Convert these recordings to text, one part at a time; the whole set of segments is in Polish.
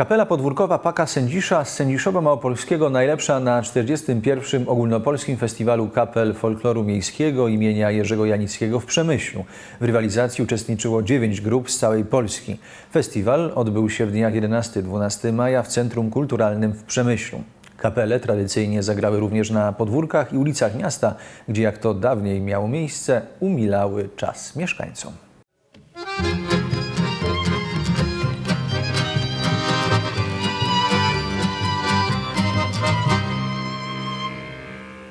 Kapela podwórkowa Paka Sędzisza z Sędziszowa Małopolskiego najlepsza na 41. Ogólnopolskim Festiwalu Kapel Folkloru Miejskiego imienia Jerzego Janickiego w Przemyślu. W rywalizacji uczestniczyło 9 grup z całej Polski. Festiwal odbył się w dniach 11-12 maja w Centrum Kulturalnym w Przemyślu. Kapele tradycyjnie zagrały również na podwórkach i ulicach miasta, gdzie jak to dawniej miało miejsce, umilały czas mieszkańcom.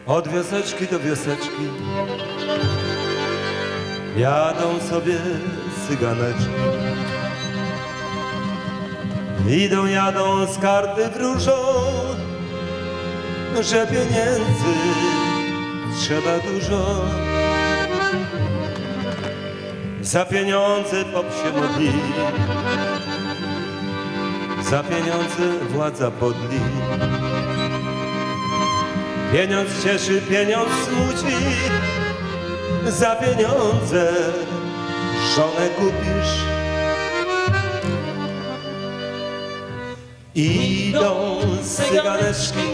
Od wioseczki do wioseczki Jadą sobie cyganeczki. Idą, jadą z karty wróżą Że pieniędzy trzeba dużo. Za pieniądze pop się modli Za pieniądze władza podli Pieniądz cieszy, pieniądz smuci Za pieniądze żonę kupisz. Idą cyganeczki,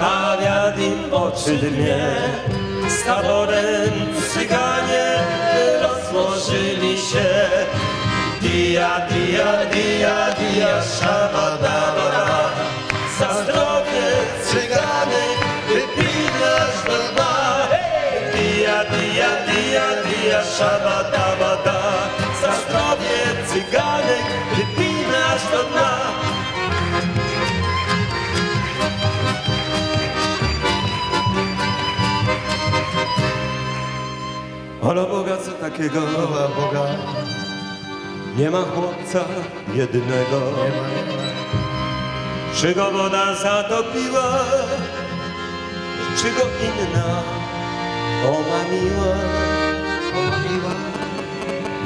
a wiatr im oczy dmie Z taborem cyganie rozłożyli się. Dia, dia, dia, dia, szabadabada Za zdrowie cyganek wypinasz do dna Dia, dia, dia, dia, szabadabada Za zdrowie cyganek wypinasz do dna. Ola Boga, co takiego? Ola Boga, Nie ma chłopca jedynego. Czy go woda zatopiła, czy go inna omamiła? omamiła,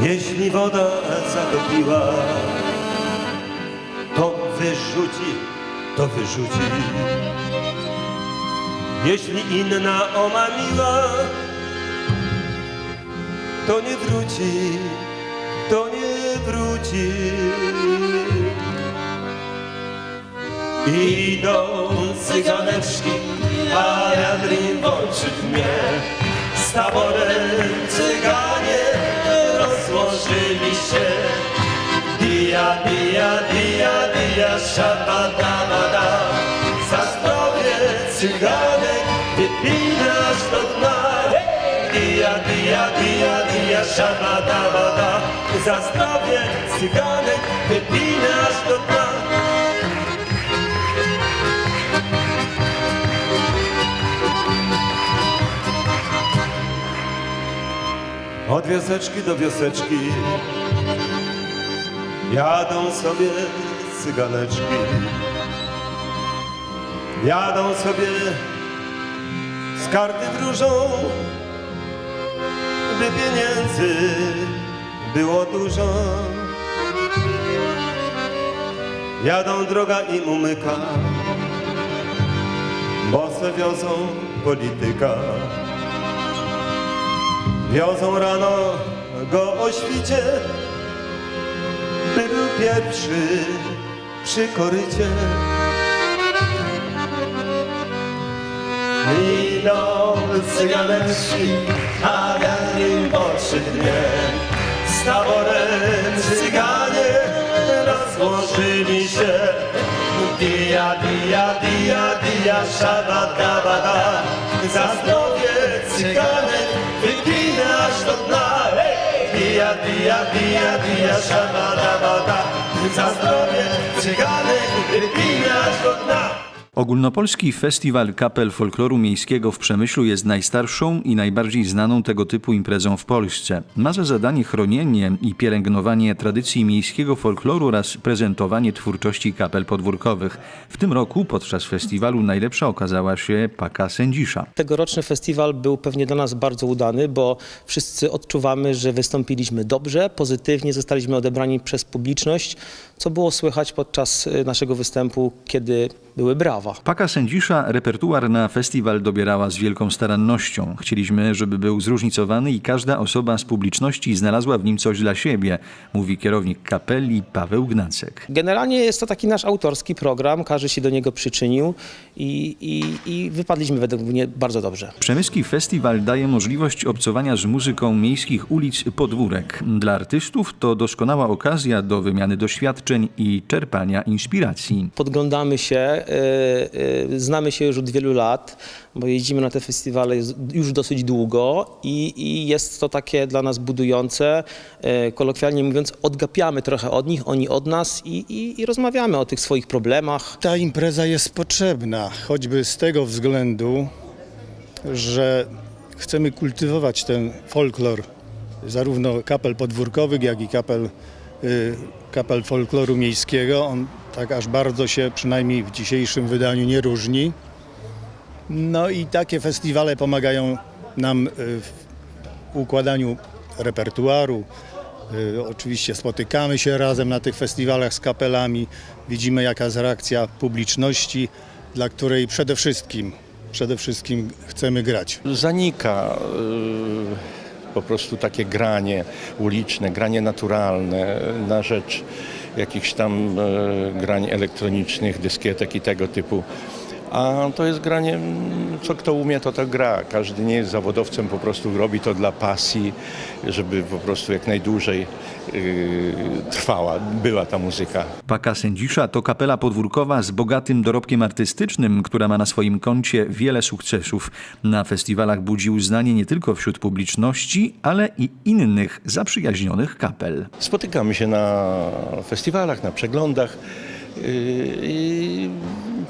Jeśli woda zatopiła, to wyrzuci, to wyrzuci. Jeśli inna omamiła, to nie wróci, to nie wróci. Idą cyganeczki, a wiatr im w dmie. Z taborem cyganie rozłożyli się. Dia, dia, dia, dia, szabadabada. Za zdrowie cyganek wypinasz do dna. Dia, dia, dia, dia, szabadabada. Za zdrowie cyganek do dna. Od wioseczki do wioseczki Jadą sobie cyganeczki. Jadą sobie z karty wróżą By pieniędzy było dużo. Jadą droga im umyka Bo se wiozą polityka Wiozą rano go o świcie, by był pierwszy przy korycie. Idą cyganeczki, a wiatr im w oczy dnie. Z taborem cyganie rozłożyli się. Dia, dia, dia, dia, szabadabada. Za zdrowie cyganek Hej! Dia, dia, dia, dia, szabadabada. Za zdrowie cyganek wypinasz do dna. Ogólnopolski Festiwal Kapel Folkloru Miejskiego w Przemyślu jest najstarszą i najbardziej znaną tego typu imprezą w Polsce. Ma za zadanie chronienie i pielęgnowanie tradycji miejskiego folkloru oraz prezentowanie twórczości kapel podwórkowych. W tym roku podczas festiwalu najlepsza okazała się Paka Sędzisza. Tegoroczny festiwal był pewnie dla nas bardzo udany, bo wszyscy odczuwamy, że wystąpiliśmy dobrze, pozytywnie, zostaliśmy odebrani przez publiczność, co było słychać podczas y, naszego występu, kiedy były brawa. Paka Sędzisza repertuar na festiwal dobierała z wielką starannością. Chcieliśmy, żeby był zróżnicowany i każda osoba z publiczności znalazła w nim coś dla siebie, mówi kierownik kapeli Paweł Gnacek. Generalnie jest to taki nasz autorski program, każdy się do niego przyczynił i, i, i wypadliśmy według mnie bardzo dobrze. Przemyski Festiwal daje możliwość obcowania z muzyką miejskich ulic Podwórek. Dla artystów to doskonała okazja do wymiany doświadczeń i czerpania inspiracji. Podglądamy się, znamy się już od wielu lat, bo jeździmy na te festiwale już- dosyć długo i, i jest to takie dla nas budujące. Y, kolokwialnie mówiąc, odgapiamy trochę od nich, oni od nas i, i, i rozmawiamy o tych swoich problemach. Ta impreza jest potrzebna, choćby z tego względu, że chcemy kultywować ten folklor zarówno kapel podwórkowych, jak i kapel, y, kapel folkloru miejskiego. On tak aż bardzo się, przynajmniej w dzisiejszym wydaniu, nie różni. No i takie festiwale pomagają nam y, w układaniu repertuaru. Y, Oczywiście spotykamy się razem na tych festiwalach z kapelami, widzimy jaka jest reakcja publiczności, dla której przede wszystkim, przede wszystkim chcemy grać. zanika y, po prostu takie granie uliczne, granie naturalne na rzecz jakichś tam y, grań elektronicznych, dyskietek i tego typu. A to jest granie, co kto umie, to tak gra. Każdy nie jest zawodowcem, po prostu robi to dla pasji, żeby po prostu jak najdłużej y, trwała, była ta muzyka. Paka Sędzisza to kapela podwórkowa z bogatym dorobkiem artystycznym, która ma na swoim koncie wiele sukcesów. Na festiwalach budzi uznanie nie tylko wśród publiczności, ale i innych zaprzyjaźnionych kapel. Spotykamy się na festiwalach, na przeglądach yy,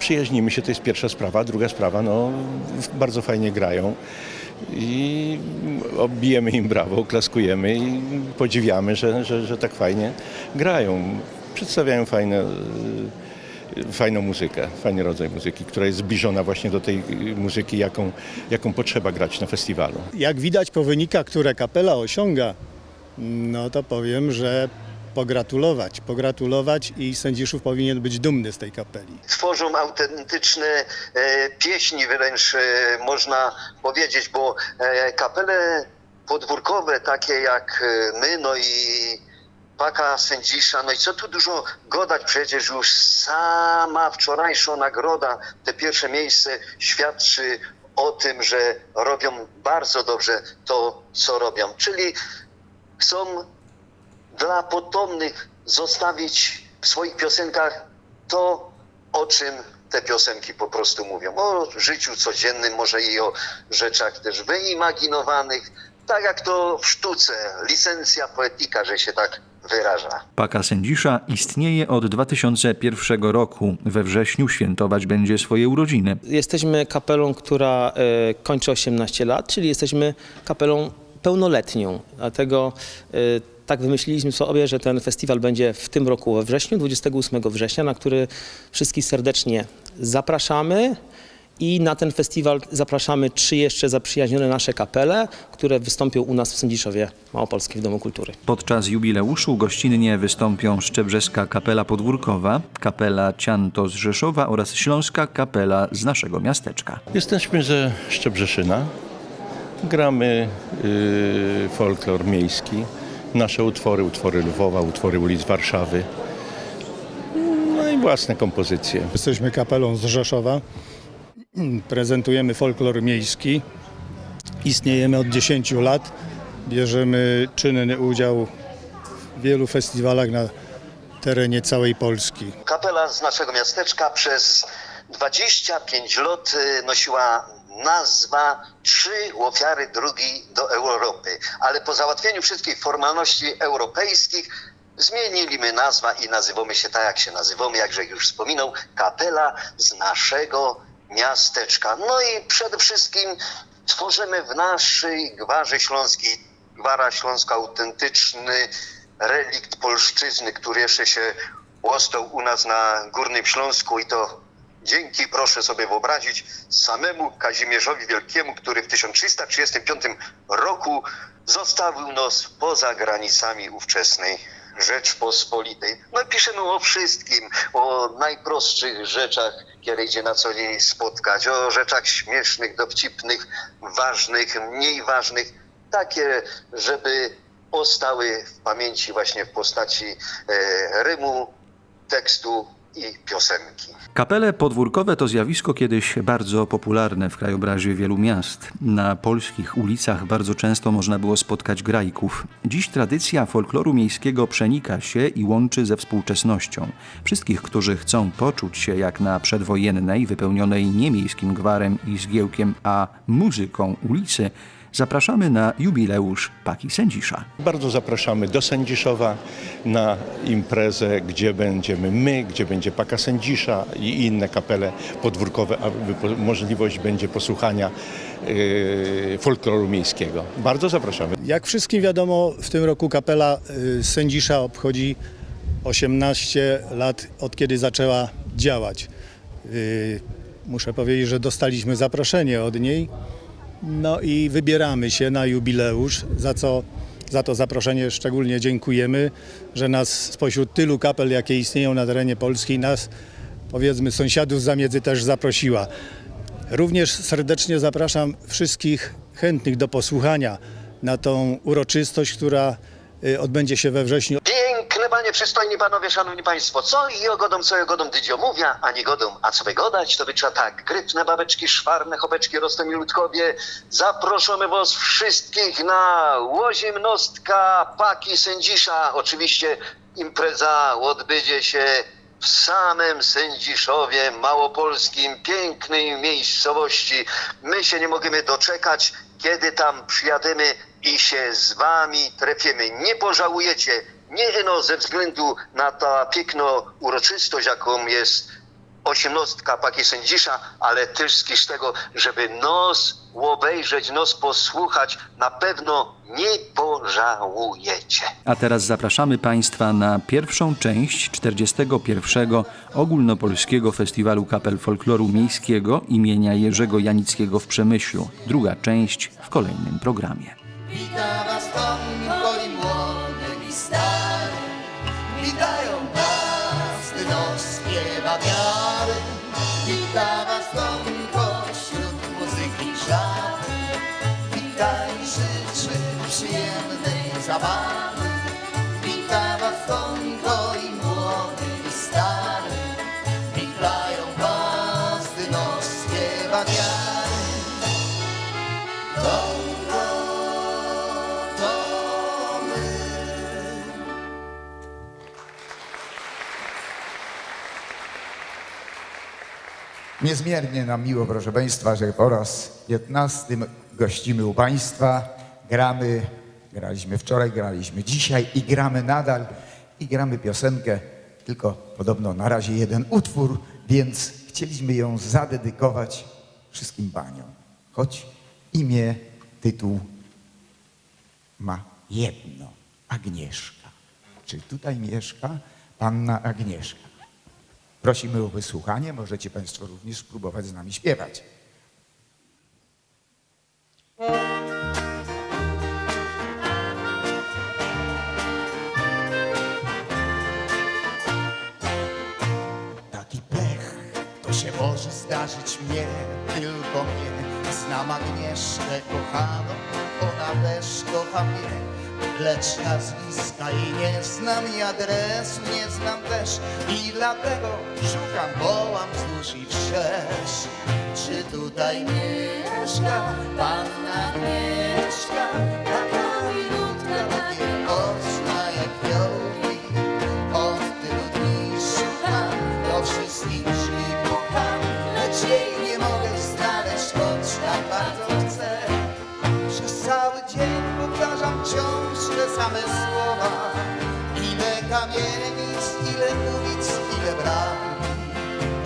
przyjaźnimy się, to jest pierwsza sprawa. Druga sprawa, no bardzo fajnie grają i obijemy im brawo, klaskujemy i podziwiamy, że, że, że tak fajnie grają. Przedstawiają fajne, yy, fajną muzykę, fajny rodzaj muzyki, która jest zbliżona właśnie do tej yy, muzyki, jaką, jaką potrzeba grać na festiwalu. Jak widać po wynikach, które kapela osiąga, no to powiem, że pogratulować, pogratulować i Sędziszów powinien być dumny z tej kapeli. tworzą autentyczne e, pieśni wręcz e, można powiedzieć, bo e, kapele podwórkowe takie jak e, my, no i Paka Sędzisza, no i co tu dużo gadać, przecież już sama wczorajsza nagroda, te pierwsze miejsce świadczy o tym, że robią bardzo dobrze to, co robią, czyli chcą dla potomnych zostawić w swoich piosenkach to, o czym te piosenki po prostu mówią. O życiu codziennym, może i o rzeczach też wyimaginowanych, tak jak to w sztuce, licencja poetyka, że się tak wyraża. Paka Sędzisza istnieje od 2001 roku. We wrześniu świętować będzie swoje urodziny. Jesteśmy kapelą, która e, kończy 18 lat, czyli jesteśmy kapelą pełnoletnią. Dlatego e, tak wymyśliliśmy sobie, że ten festiwal będzie w tym roku we wrześniu, 28 września, na który wszystkich serdecznie zapraszamy. I na ten festiwal zapraszamy trzy jeszcze zaprzyjaźnione nasze kapele, które wystąpią u nas w Sędziszowie Małopolskim w Domu Kultury. Podczas jubileuszu gościnnie wystąpią Szczebrzeska Kapela Podwórkowa, Kapela Cianto z Rzeszowa oraz Śląska Kapela z naszego miasteczka. Jesteśmy ze Szczebrzeszyna. Gramy y, folklor miejski. Nasze utwory, utwory Lwowa, utwory ulic Warszawy. No i własne kompozycje. Jesteśmy kapelą z Rzeszowa, prezentujemy folklor miejski, istniejemy od 10 lat, bierzemy czynny udział w wielu festiwalach na terenie całej Polski. Kapela z naszego miasteczka przez 25 lat y, nosiła nazwa Trzy ofiary drogi do Europy, ale po załatwieniu wszystkich formalności europejskich zmieniliśmy nazwę i nazywamy się tak, jak się nazywamy, jakże już wspominał, kapela z naszego miasteczka. No i przede wszystkim tworzymy w naszej Gwarze Śląskiej, Gwara Śląska autentyczny relikt polszczyzny, który jeszcze się ostał u nas na Górnym Śląsku i to dzięki, proszę sobie wyobrazić, samemu Kazimierzowi Wielkiemu, który w 1335 roku zostawił nas poza granicami ówczesnej Rzeczpospolitej. No piszemy o wszystkim, o najprostszych rzeczach, które idzie na co dzień spotkać, o rzeczach śmiesznych, dowcipnych, ważnych, mniej ważnych, takie, żeby ostały w pamięci właśnie w postaci e, rymu, tekstu i piosenki. Kapele podwórkowe to zjawisko kiedyś bardzo popularne w krajobrazie wielu miast. Na polskich ulicach bardzo często można było spotkać grajków. Dziś tradycja folkloru miejskiego przenika się i łączy ze współczesnością. Wszystkich, którzy chcą poczuć się jak na przedwojennej, wypełnionej nie miejskim gwarem i zgiełkiem, a muzyką ulicy, zapraszamy na jubileusz Paki Sędzisza. Bardzo zapraszamy do Sędziszowa na imprezę, gdzie będziemy my, gdzie będzie Paka Sędzisza i inne kapele podwórkowe, a wypo- możliwość będzie posłuchania yy, folkloru miejskiego. Bardzo zapraszamy. Jak wszystkim wiadomo, w tym roku kapela y, Sędzisza obchodzi 18 lat od kiedy zaczęła działać. Y, Muszę powiedzieć, że dostaliśmy zaproszenie od niej. No i wybieramy się na jubileusz, za co za to zaproszenie szczególnie dziękujemy, że nas spośród tylu kapel, jakie istnieją na terenie Polski, nas powiedzmy sąsiadów zamiedzy też zaprosiła. Również serdecznie zapraszam wszystkich chętnych do posłuchania na tą uroczystość, która y, odbędzie się we wrześniu. Przystojni panowie, szanowni państwo, co i ogodą, co i ogodą dydzio mówia, a nie godą, a co by godać, to by trzeba tak, grypne babeczki, szwarne chopeczki, rostem i ludkowie, zaproszony was wszystkich na Łozimnostka Paki Sędzisza, oczywiście impreza odbędzie się w samym Sędziszowie Małopolskim, pięknej miejscowości. My się nie możemy doczekać, kiedy tam przyjadziemy i się z wami trefimy. Nie pożałujecie, nie ino ze względu na ta piękną uroczystość, jaką jest osiemnostka Paki Sędzisza, ale też z tego, żeby nos obejrzeć, nos posłuchać, na pewno nie pożałujecie. A teraz zapraszamy Państwa na pierwszą część 41. Ogólnopolskiego Festiwalu Kapel Folkloru Miejskiego imienia Jerzego Janickiego w Przemyślu. Druga część w kolejnym programie. Wita was Niezmiernie nam miło, proszę Państwa, że po raz 15 gościmy u Państwa. Gramy, graliśmy wczoraj, graliśmy dzisiaj i gramy nadal. I gramy piosenkę, tylko podobno na razie jeden utwór, więc chcieliśmy ją zadedykować wszystkim paniom. Choć imię, tytuł ma jedno, Agnieszka. Czy tutaj mieszka panna Agnieszka? Prosimy o wysłuchanie, możecie Państwo również spróbować z nami śpiewać. Agnieszkę kochaną, ona też kocha mnie. Lecz nazwiska jej nie znam i adresu nie znam też I dlatego szukam, wołam wzdłuż i wszerz Czy tutaj mieszka panna Agnieszka? Taka milutka, takie oczna jak fiołki Od tylu dni szukam, do wszystkich Kamienic, ile ulic, ile bram.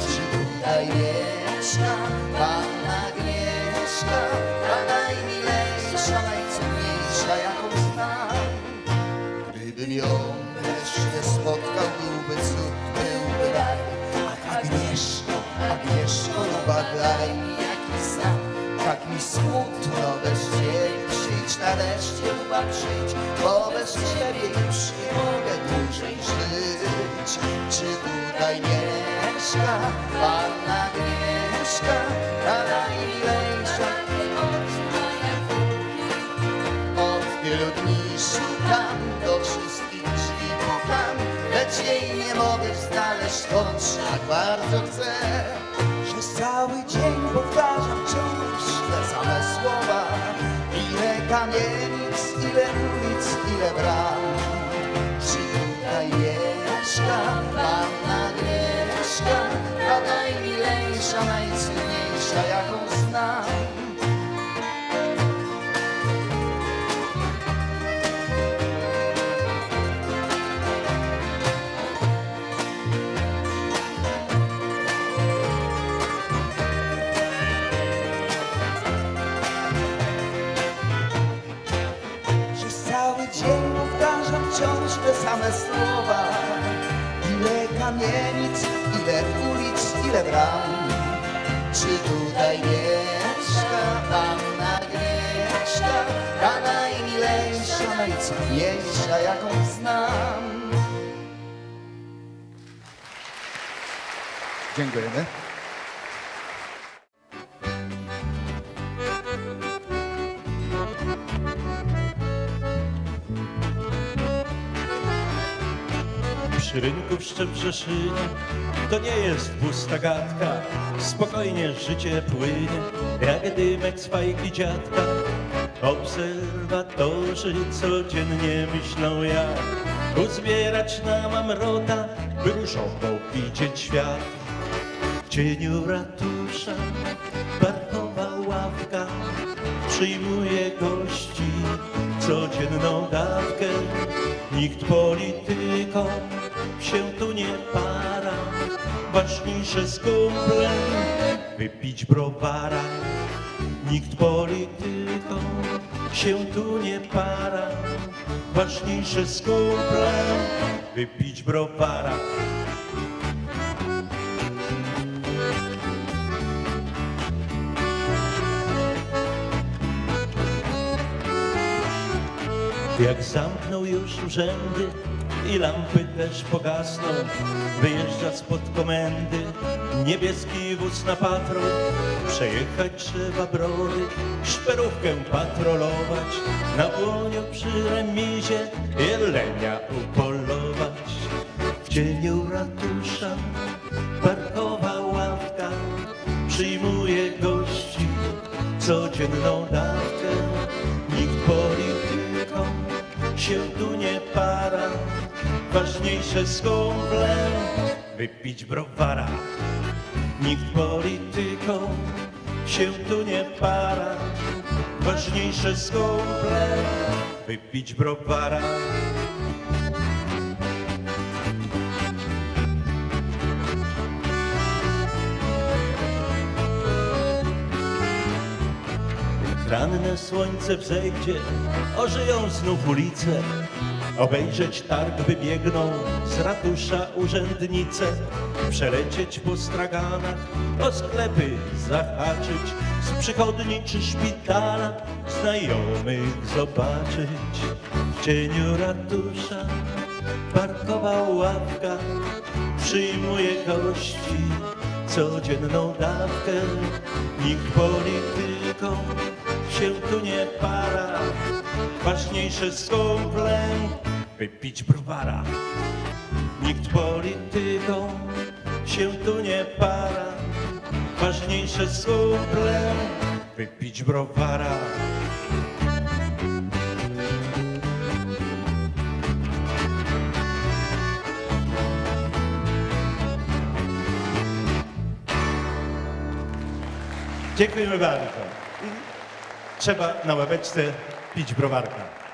Czy tutaj mieszka Panna Agnieszka Ta najmilejsza, najcudniejsza jaką znam. Gdybym ją wreszcie spotkał, byłby cud, byłby raj Ach, Agnieszko, Agnieszko, luba, daj mi jakiś znak Tak mi smutno bez ciebie, przyjdź na na deszcie patrzeć, bo bez ciebie już nie mogę dłużej żyć. Czy tutaj mieszka Panna Agnieszka, ta najmilejsza? Od wielu dni szukam, do wszystkich drzwi pukam, lecz jej nie mogę znaleźć, choć tak bardzo bram. Czy tutaj mieszka Panna Agnieszka, dzień powtarzam wciąż te same słowa. Ile kamienic, ile ulic, ile bram. Czy tutaj mieszka Panna Agnieszka? Ta najmilejsza, najcenniejsza, jaką znam. Dziękujemy. Przy rynku w to nie jest pusta gadka, spokojnie życie płynie, jak dymek z fajki dziadka. Obserwatorzy codziennie myślą jak uzbierać na mamrota, by różowo widzieć świat. W cieniu ratusza parkowa ławka przyjmuje gości codzienną dawkę. Nikt politykom się tu nie para, ważniejsze z kumplem wypić browara. Nikt politykom się tu nie para, ważniejsze z kumplem wypić browara. Jak zamknął już urzędy i lampy też pogasną, wyjeżdła spod komendy niebieski wóz na patrol. Przejechać trzeba brody, szperówkę patrolować, na łoniu przy remizie jelenia upolować. W cieniu ratusza parkowa ławka przyjmuje gości codzienną dawkę. Nikt politykom się tu nie para, ważniejsze kumplem wypić browara. Nikt politykom się tu nie para, ważniejsze kumplem wypić browara. Ranne słońce wzejdzie, ożyją znów ulice. Obejrzeć targ wybiegną z ratusza urzędnice. Przelecieć po straganach, o sklepy zahaczyć. Z przychodni czy szpitala znajomych zobaczyć. W cieniu ratusza parkowa ławka przyjmuje gości codzienną dawkę. Nikt politykom się tu nie para, ważniejsze z kumplem wypić browara. Nikt politykom się tu nie para, ważniejsze z kumplem wypić browara. Dziękujemy bardzo. Trzeba na ławeczce pić browarka.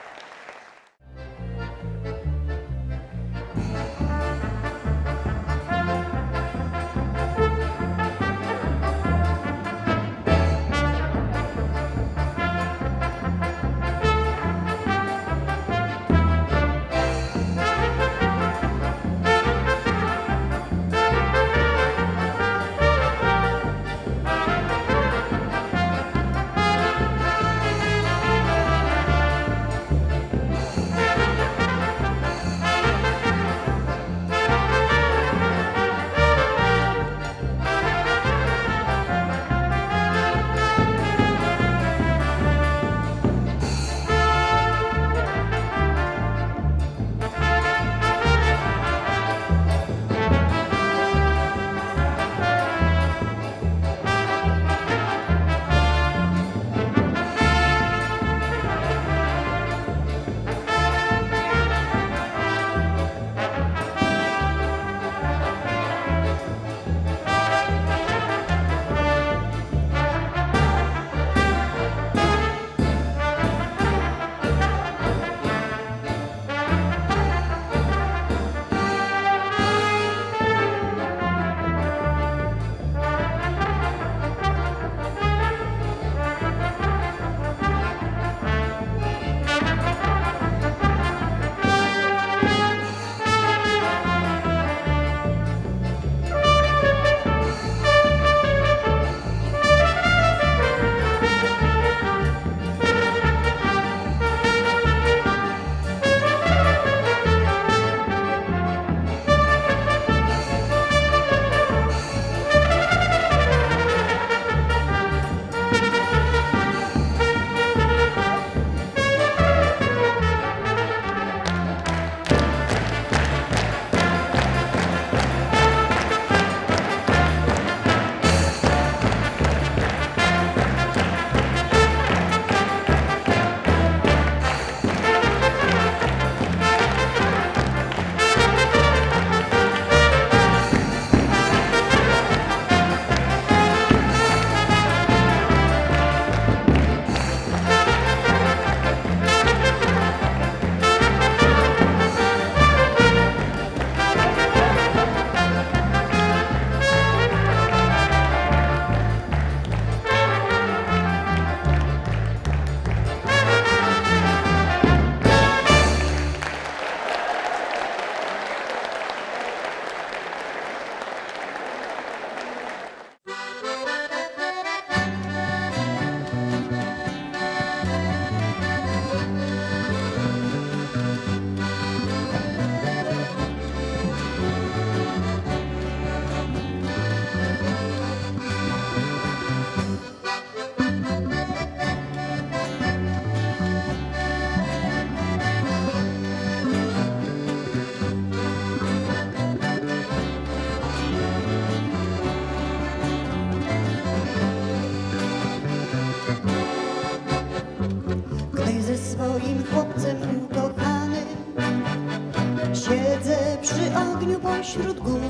Pośród gór.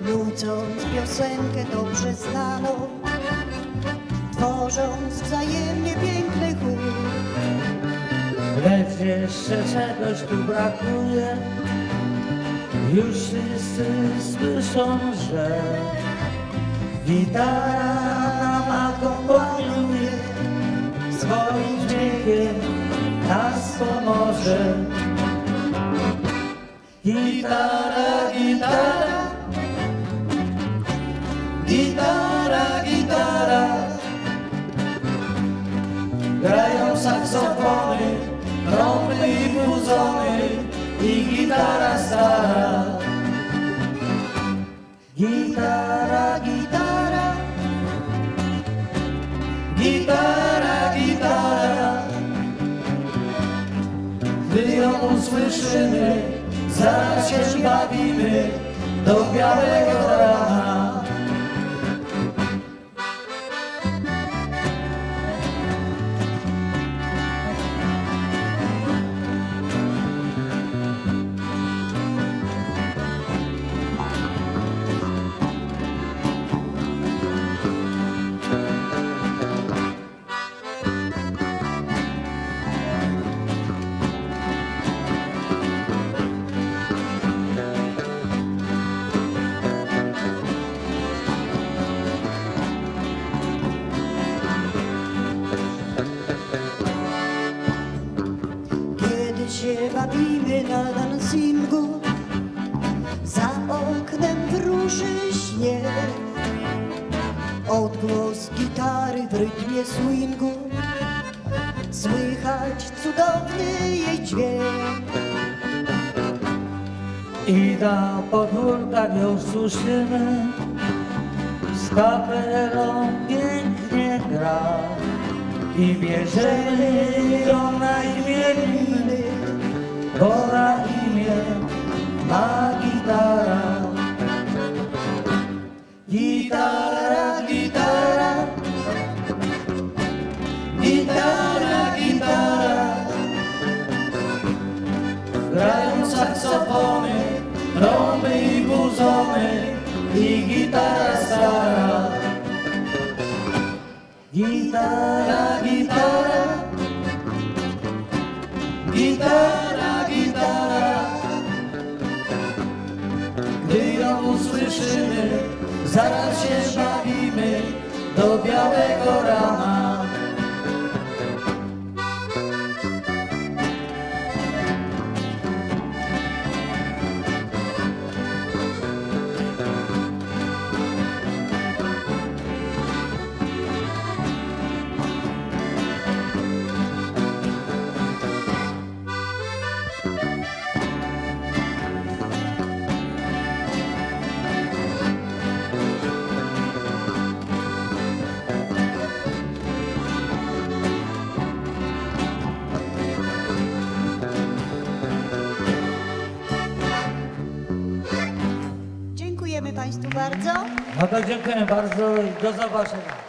Nucąc piosenkę dobrze znaną Tworząc wzajemnie piękny chór. Lecz jeszcze czegoś tu brakuje. Już wszyscy słyszą, że Gitara nam akompaniuje Swoim dźwiękiem nas pomoże Gitara, gitara Gitara, gitara Grają saksofony, trąby i buzony i gitara stara. Gitara, gitara, gitara, gitara. Gdy ją usłyszymy, zaraz się bawimy do białego rana. I na podwórkach ją słyszymy Z kapelą pięknie gra. I bierzemy ją na imieniny Bo na imię ma gitara. Gitara, gitara. Gitara, gitara. Grają saksofony, trąby i buzony i gitara stara. Gitara, gitara, gitara, gitara. Gdy ją usłyszymy, zaraz się bawimy do białego rana. Państwu bardzo. No to dziękuję bardzo i do zobaczenia. Zapraszamy do Andrychowa.